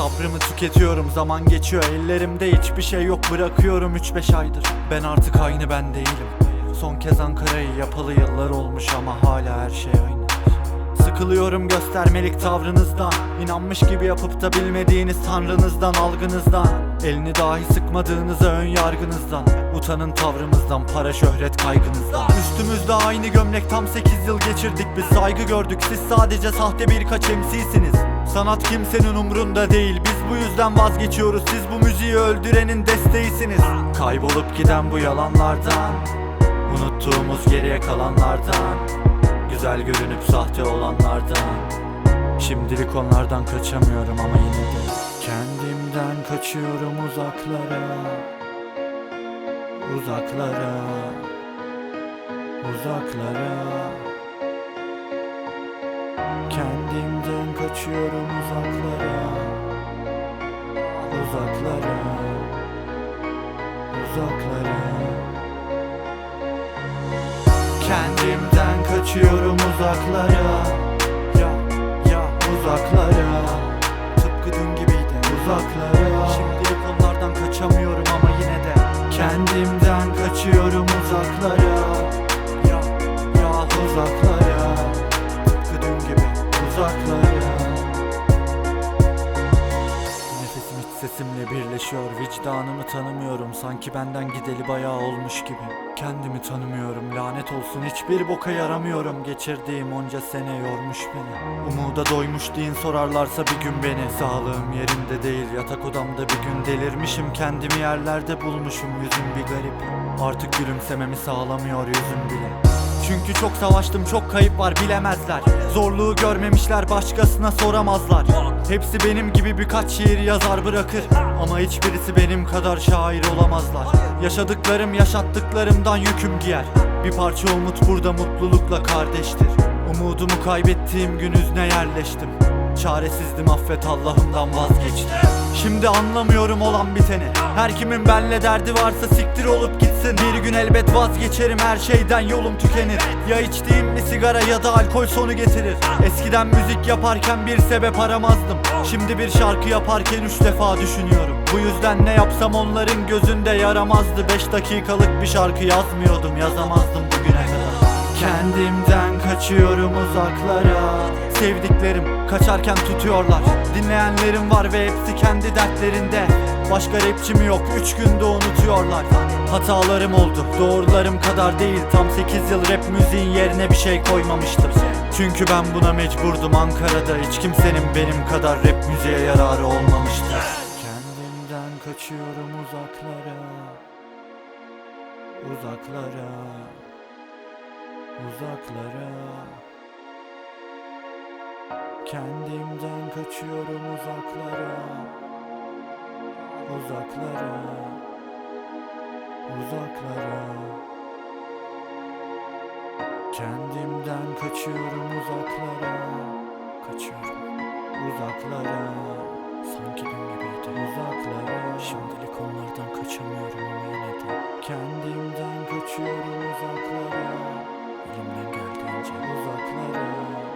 Sabrımı tüketiyorum zaman geçiyor. Ellerimde hiçbir şey yok bırakıyorum 3-5 aydır. Ben artık aynı ben değilim. Son kez Ankara'yı yapalı yıllar olmuş ama hala her şey aynı. Sıkılıyorum göstermelik tavrınızdan. İnanmış gibi yapıp da bilmediğiniz tanrınızdan algınızdan. Elini dahi sıkmadığınıza ön yargınızdan. Utanın tavrımızdan para şöhret kaygınızdan. Üstümüzde aynı gömlek tam 8 yıl geçirdik biz. Saygı gördük Siz sadece sahte birkaç MC'siniz Sanat kimsenin umrunda değil. Biz bu yüzden vazgeçiyoruz. Siz bu müziği öldürenin desteğisiniz. Kaybolup giden bu yalanlardan Unuttuğumuz geriye kalanlardan Güzel görünüp sahte olanlardan. Şimdilik onlardan kaçamıyorum ama yine de Kendimden kaçıyorum uzaklara Uzaklara Uzaklara. Kendimden kaçıyorum uzaklara. Uzaklara. Uzaklara. Kendimden kaçıyorum uzaklara. Ya ya uzaklara. Tıpkı dün gibiydi uzaklara. Şimdilik onlardan kaçamıyorum ama yine de. Kendimden kaçıyorum uzaklara. Ya ya uzaklara. Tıpkı dün gibi uzaklara Sesimle birleşiyor Vicdanımı tanımıyorum. Sanki benden gideli bayağı olmuş gibi. Kendimi tanımıyorum Lanet olsun. Hiçbir boka yaramıyorum. Geçirdiğim onca sene yormuş beni. Umuda doymuş deyin sorarlarsa bir gün beni. Sağlığım yerinde değil Yatak odamda bir gün delirmişim. Kendimi yerlerde bulmuşum Yüzüm bir garip. Artık gülümsememi sağlamıyor yüzüm bile çünkü çok savaştım çok kayıp var bilemezler. Zorluğu görmemişler başkasına soramazlar. Hepsi benim gibi birkaç şiir yazar bırakır. Ama hiçbirisi benim kadar şair olamazlar. Yaşadıklarım yaşattıklarımdan yüküm giyer. Bir parça umut burada mutlulukla kardeştir. Umudumu kaybettiğim gün üzne yerleştim Çaresizdim affet Allah'ımdan vazgeçtim. Şimdi anlamıyorum olan biteni. Her kimin benle derdi varsa siktir olup gitsin. Bir gün elbet vazgeçerim her şeyden yolum tükenir. Ya içtiğim bir sigara ya da alkol sonu getirir. Eskiden müzik yaparken bir sebep aramazdım. Şimdi bir şarkı yaparken üç defa düşünüyorum. Bu yüzden ne yapsam onların gözünde yaramazdı. Beş dakikalık bir şarkı yazmıyordum yazamazdım bugüne kadar. Kendimden kaçıyorum uzaklara Sevdiklerim kaçarken tutuyorlar. Dinleyenlerim var ve hepsi kendi dertlerinde. Başka rapçi mi yok üç günde unutuyorlar. Hatalarım oldu doğrularım kadar değil. Tam 8 yıl rap müziğin yerine bir şey koymamıştım. Çünkü ben buna mecburdum Ankara'da Hiç kimsenin benim kadar rap müziğe yararı olmamıştır Kendimden kaçıyorum uzaklara Uzaklara uzaklara Kendimden kaçıyorum uzaklara. Uzaklara. Uzaklara. Kendimden kaçıyorum uzaklara. Kaçıyorum Uzaklara. Sanki dün gibiydi. Uzaklara. Şimdilik onlardan kaçamıyorum ama yine de. Kendimden kaçıyorum uzaklara. Elimden geldiğince uzaklara